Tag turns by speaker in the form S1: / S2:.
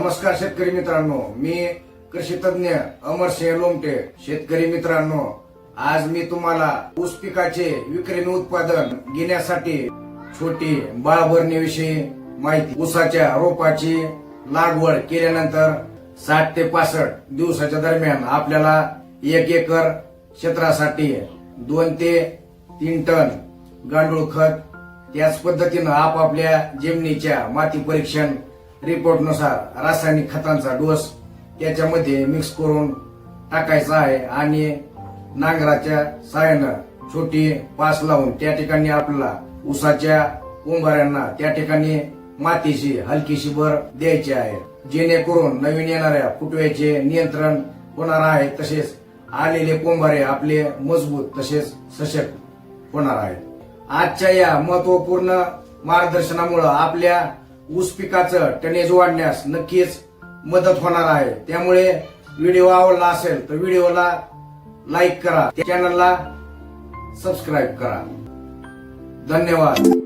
S1: नमस्कार शेतकरी मित्रांनो. मी कृषी तज्ञ अमरसिंह लोमटे. शेतकरी मित्रांनो आज मी तुम्हाला ऊस पिकाचे विक्रमी उत्पादन घेण्यासाठी छोटी बाळभरणीविषयी माहिती. ऊसाच्या रोपाची लागवड केल्यानंतर साठ ते पासष्ट दिवसाच्या दरम्यान आपल्याला एक एकर क्षेत्रासाठी दोन ते तीन टन गांडूळ खत त्याच पद्धतीनं आपापल्या जमिनीच्या माती परीक्षण रिपोर्टनुसार रासायनिक खतांचा डोस त्याच्यामध्ये मिक्स करून टाकायचा आहे आणि नांगराच्या सहाय्यानं छोटी पास लावून त्या ठिकाणी आपल्याला ऊसाच्या कुंभाऱ्यांना त्या ठिकाणी मातीशी हलकीशी भर द्यायची आहे. जेणेकरून नवीन येणाऱ्या फुटव्याचे नियंत्रण होणार आहे तसेच आलेले कुंभारे आपले मजबूत तसेच सशक्त होणार आहेत. आजच्या या महत्त्वपूर्ण मार्गदर्शनामुळे आपल्या ऊस पिकाचं टनेज वाढण्यास नक्कीच मदत होणार आहे. त्यामुळे व्हिडिओ आवडला असेल तर व्हिडिओला लाईक करा. चॅनलला सबस्क्राईब करा. धन्यवाद.